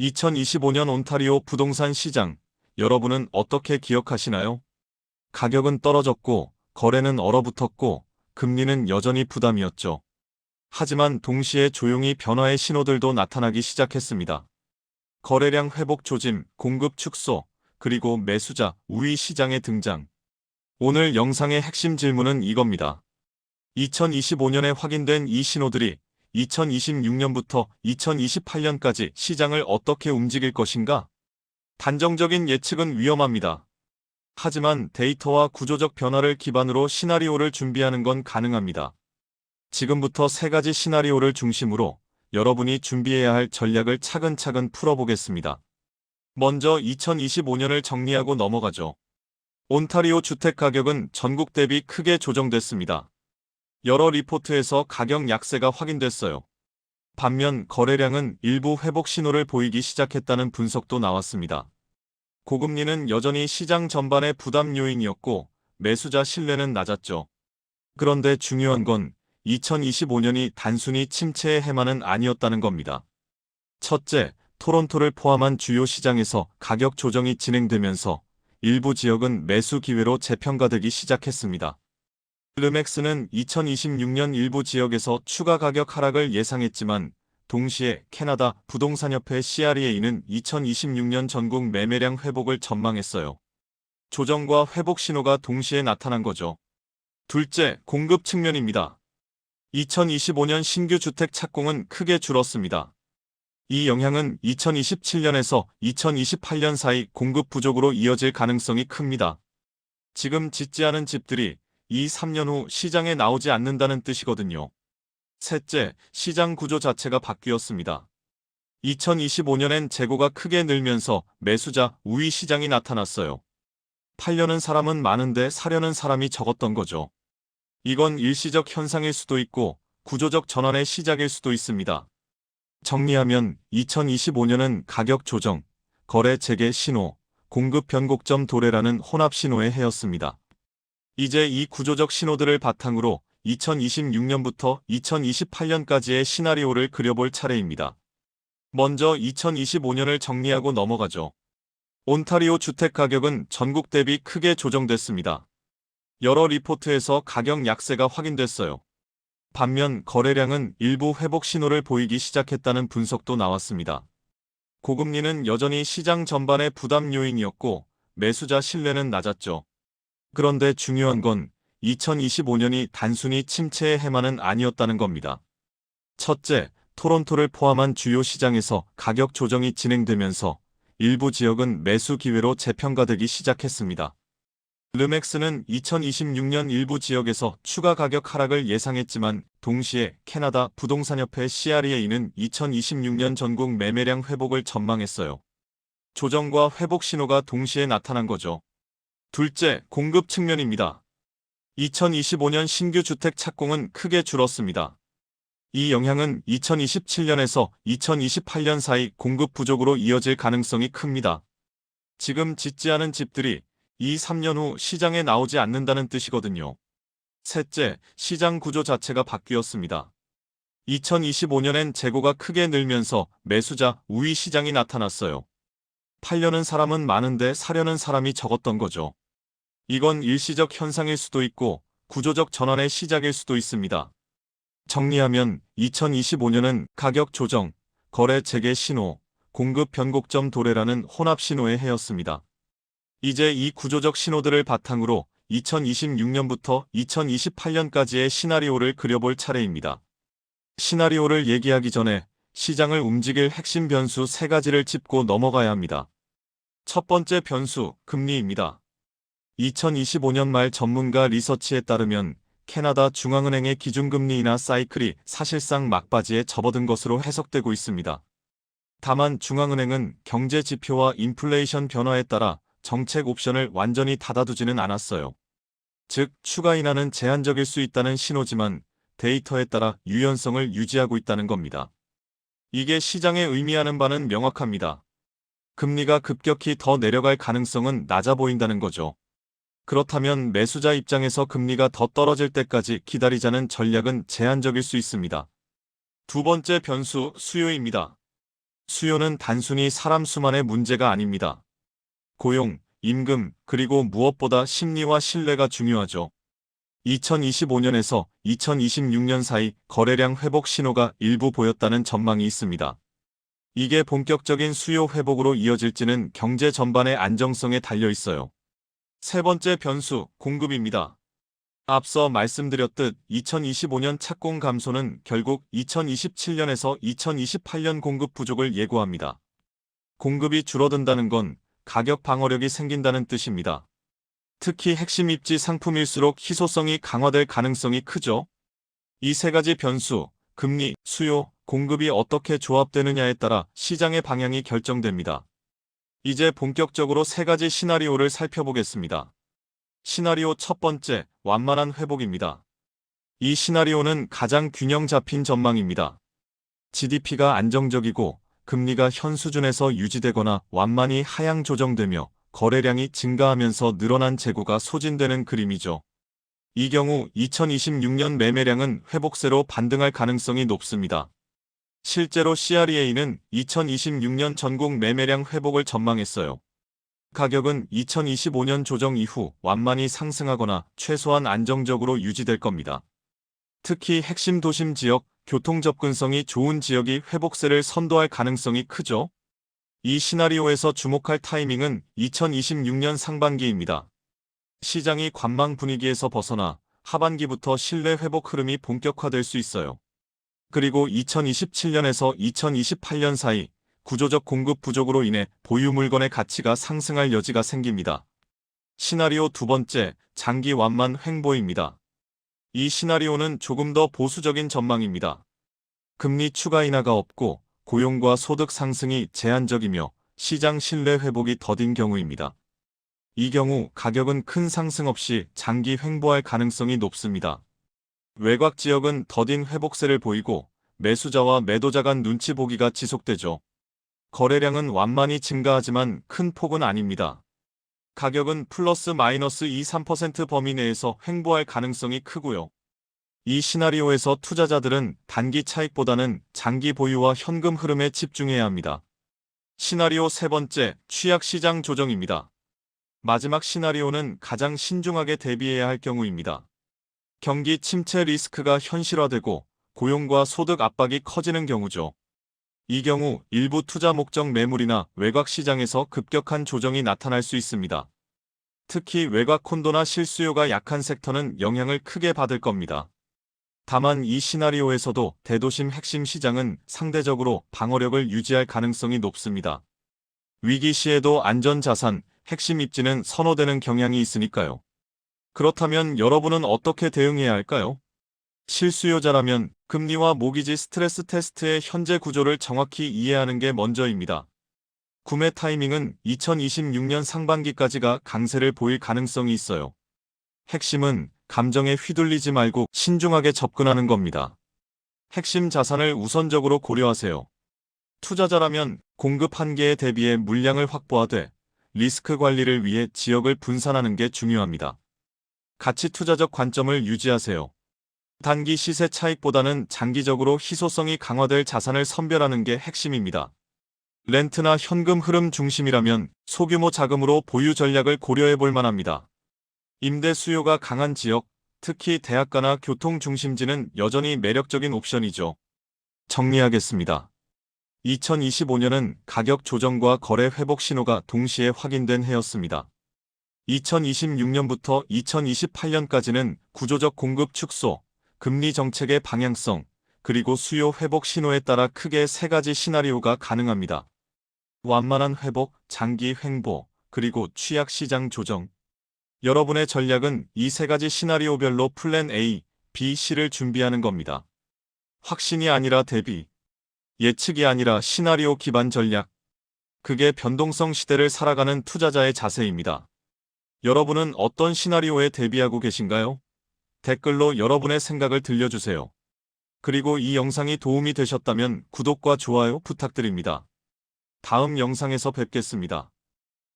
2025년 온타리오 부동산 시장, 여러분은 어떻게 기억하시나요? 가격은 떨어졌고, 거래는 얼어붙었고, 금리는 여전히 부담이었죠. 하지만 동시에 조용히 변화의 신호들도 나타나기 시작했습니다. 거래량 회복 조짐, 공급 축소, 그리고 매수자 우위 시장의 등장. 오늘 영상의 핵심 질문은 이겁니다. 2025년에 확인된 이 신호들이 2026년부터 2028년까지 시장을 어떻게 움직일 것인가? 단정적인 예측은 위험합니다. 하지만 데이터와 구조적 변화를 기반으로 시나리오를 준비하는 건 가능합니다. 지금부터 세 가지 시나리오를 중심으로 여러분이 준비해야 할 전략을 차근차근 풀어보겠습니다. 먼저 2025년을 정리하고 넘어가죠. 온타리오 주택 가격은 전국 대비 크게 조정됐습니다. 여러 리포트에서 가격 약세가 확인됐어요. 반면 거래량은 일부 회복 신호를 보이기 시작했다는 분석도 나왔습니다. 고금리는 여전히 시장 전반의 부담 요인이었고 매수자 신뢰는 낮았죠. 그런데 중요한 건 2025년이 단순히 침체의 해만은 아니었다는 겁니다. 첫째, 토론토를 포함한 주요 시장에서 가격 조정이 진행되면서 일부 지역은 매수 기회로 재평가되기 시작했습니다. 르맥스는 2026년 일부 지역에서 추가 가격 하락을 예상했지만 동시에 캐나다 부동산협회 CREA는 2026년 전국 매매량 회복을 전망했어요. 조정과 회복 신호가 동시에 나타난 거죠. 둘째, 공급 측면입니다. 2025년 신규 주택 착공은 크게 줄었습니다. 이 영향은 2027년에서 2028년 사이 공급 부족으로 이어질 가능성이 큽니다. 지금 짓지 않은 집들이 2, 3년 후 시장에 나오지 않는다는 뜻이거든요. 셋째, 시장 구조 자체가 바뀌었습니다. 2025년엔 재고가 크게 늘면서 매수자 우위 시장이 나타났어요. 팔려는 사람은 많은데 사려는 사람이 적었던 거죠. 이건 일시적 현상일 수도 있고 구조적 전환의 시작일 수도 있습니다. 정리하면 2025년은 가격 조정, 거래 재개 신호, 공급 변곡점 도래라는 혼합 신호의 해였습니다. 이제 이 구조적 신호들을 바탕으로 2026년부터 2028년까지의 시나리오를 그려볼 차례입니다. 먼저 2025년을 정리하고 넘어가죠. 온타리오 주택 가격은 전국 대비 크게 조정됐습니다. 여러 리포트에서 가격 약세가 확인됐어요. 반면 거래량은 일부 회복 신호를 보이기 시작했다는 분석도 나왔습니다. 고금리는 여전히 시장 전반의 부담 요인이었고 매수자 신뢰는 낮았죠. 그런데 중요한 건 2025년이 단순히 침체의 해만은 아니었다는 겁니다. 첫째, 토론토를 포함한 주요 시장에서 가격 조정이 진행되면서 일부 지역은 매수 기회로 재평가되기 시작했습니다. 르맥스는 2026년 일부 지역에서 추가 가격 하락을 예상했지만 동시에 캐나다 부동산협회 CREA는 2026년 전국 매매량 회복을 전망했어요. 조정과 회복 신호가 동시에 나타난 거죠. 둘째, 공급 측면입니다. 2025년 신규 주택 착공은 크게 줄었습니다. 이 영향은 2027년에서 2028년 사이 공급 부족으로 이어질 가능성이 큽니다. 지금 짓지 않은 집들이 2, 3년 후 시장에 나오지 않는다는 뜻이거든요. 셋째, 시장 구조 자체가 바뀌었습니다. 2025년엔 재고가 크게 늘면서 매수자 우위 시장이 나타났어요. 팔려는 사람은 많은데 사려는 사람이 적었던 거죠. 이건 일시적 현상일 수도 있고 구조적 전환의 시작일 수도 있습니다. 정리하면 2025년은 가격 조정, 거래 재개 신호, 공급 변곡점 도래라는 혼합 신호의 해였습니다. 이제 이 구조적 신호들을 바탕으로 2026년부터 2028년까지의 시나리오를 그려볼 차례입니다. 시나리오를 얘기하기 전에 시장을 움직일 핵심 변수 세 가지를 짚고 넘어가야 합니다. 첫 번째 변수, 금리입니다. 2025년 말 전문가 리서치에 따르면 캐나다 중앙은행의 기준금리 인하 사이클이 사실상 막바지에 접어든 것으로 해석되고 있습니다. 다만 중앙은행은 경제 지표와 인플레이션 변화에 따라 정책 옵션을 완전히 닫아두지는 않았어요. 즉, 추가 인하는 제한적일 수 있다는 신호지만 데이터에 따라 유연성을 유지하고 있다는 겁니다. 이게 시장에 의미하는 바는 명확합니다. 금리가 급격히 더 내려갈 가능성은 낮아 보인다는 거죠. 그렇다면 매수자 입장에서 금리가 더 떨어질 때까지 기다리자는 전략은 제한적일 수 있습니다. 두 번째 변수, 수요입니다. 수요는 단순히 사람 수만의 문제가 아닙니다. 고용, 임금, 그리고 무엇보다 심리와 신뢰가 중요하죠. 2025년에서 2026년 사이 거래량 회복 신호가 일부 보였다는 전망이 있습니다. 이게 본격적인 수요 회복으로 이어질지는 경제 전반의 안정성에 달려 있어요. 세 번째 변수, 공급입니다. 앞서 말씀드렸듯 2025년 착공 감소는 결국 2027년에서 2028년 공급 부족을 예고합니다. 공급이 줄어든다는 건 가격 방어력이 생긴다는 뜻입니다. 특히 핵심 입지 상품일수록 희소성이 강화될 가능성이 크죠. 이 세 가지 변수, 금리, 수요, 공급이 어떻게 조합되느냐에 따라 시장의 방향이 결정됩니다. 이제 본격적으로 세 가지 시나리오를 살펴보겠습니다. 시나리오 첫 번째, 완만한 회복입니다. 이 시나리오는 가장 균형 잡힌 전망입니다. GDP가 안정적이고 금리가 현 수준에서 유지되거나 완만히 하향 조정되며 거래량이 증가하면서 늘어난 재고가 소진되는 그림이죠. 이 경우 2026년 매매량은 회복세로 반등할 가능성이 높습니다. 실제로 CREA는 2026년 전국 매매량 회복을 전망했어요. 가격은 2025년 조정 이후 완만히 상승하거나 최소한 안정적으로 유지될 겁니다. 특히 핵심 도심 지역, 교통 접근성이 좋은 지역이 회복세를 선도할 가능성이 크죠. 이 시나리오에서 주목할 타이밍은 2026년 상반기입니다. 시장이 관망 분위기에서 벗어나 하반기부터 신뢰 회복 흐름이 본격화될 수 있어요. 그리고 2027년에서 2028년 사이 구조적 공급 부족으로 인해 보유 물건의 가치가 상승할 여지가 생깁니다. 시나리오 두 번째, 장기 완만 횡보입니다. 이 시나리오는 조금 더 보수적인 전망입니다. 금리 추가 인하가 없고 고용과 소득 상승이 제한적이며 시장 신뢰 회복이 더딘 경우입니다. 이 경우 가격은 큰 상승 없이 장기 횡보할 가능성이 높습니다. 외곽 지역은 더딘 회복세를 보이고 매수자와 매도자 간 눈치 보기가 지속되죠. 거래량은 완만히 증가하지만 큰 폭은 아닙니다. 가격은 플러스 마이너스 2-3% 범위 내에서 횡보할 가능성이 크고요. 이 시나리오에서 투자자들은 단기 차익보다는 장기 보유와 현금 흐름에 집중해야 합니다. 시나리오 세 번째, 취약 시장 조정입니다. 마지막 시나리오는 가장 신중하게 대비해야 할 경우입니다. 경기 침체 리스크가 현실화되고 고용과 소득 압박이 커지는 경우죠. 이 경우 일부 투자 목적 매물이나 외곽 시장에서 급격한 조정이 나타날 수 있습니다. 특히 외곽 콘도나 실수요가 약한 섹터는 영향을 크게 받을 겁니다. 다만 이 시나리오에서도 대도심 핵심 시장은 상대적으로 방어력을 유지할 가능성이 높습니다. 위기 시에도 안전자산, 핵심 입지는 선호되는 경향이 있으니까요. 그렇다면 여러분은 어떻게 대응해야 할까요? 실수요자라면 금리와 모기지 스트레스 테스트의 현재 구조를 정확히 이해하는 게 먼저입니다. 구매 타이밍은 2026년 상반기까지가 강세를 보일 가능성이 있어요. 핵심은 감정에 휘둘리지 말고 신중하게 접근하는 겁니다. 핵심 자산을 우선적으로 고려하세요. 투자자라면 공급 한계에 대비해 물량을 확보하되 리스크 관리를 위해 지역을 분산하는 게 중요합니다. 가치 투자적 관점을 유지하세요. 단기 시세 차익보다는 장기적으로 희소성이 강화될 자산을 선별하는 게 핵심입니다. 렌트나 현금 흐름 중심이라면 소규모 자금으로 보유 전략을 고려해 볼 만합니다. 임대 수요가 강한 지역, 특히 대학가나 교통 중심지는 여전히 매력적인 옵션이죠. 정리하겠습니다. 2025년은 가격 조정과 거래 회복 신호가 동시에 확인된 해였습니다. 2026년부터 2028년까지는 구조적 공급 축소, 금리 정책의 방향성, 그리고 수요 회복 신호에 따라 크게 세 가지 시나리오가 가능합니다. 완만한 회복, 장기 횡보, 그리고 취약 시장 조정. 여러분의 전략은 이 세 가지 시나리오별로 플랜 A, B, C를 준비하는 겁니다. 확신이 아니라 대비. 예측이 아니라 시나리오 기반 전략. 그게 변동성 시대를 살아가는 투자자의 자세입니다. 여러분은 어떤 시나리오에 대비하고 계신가요? 댓글로 여러분의 생각을 들려주세요. 그리고 이 영상이 도움이 되셨다면 구독과 좋아요 부탁드립니다. 다음 영상에서 뵙겠습니다.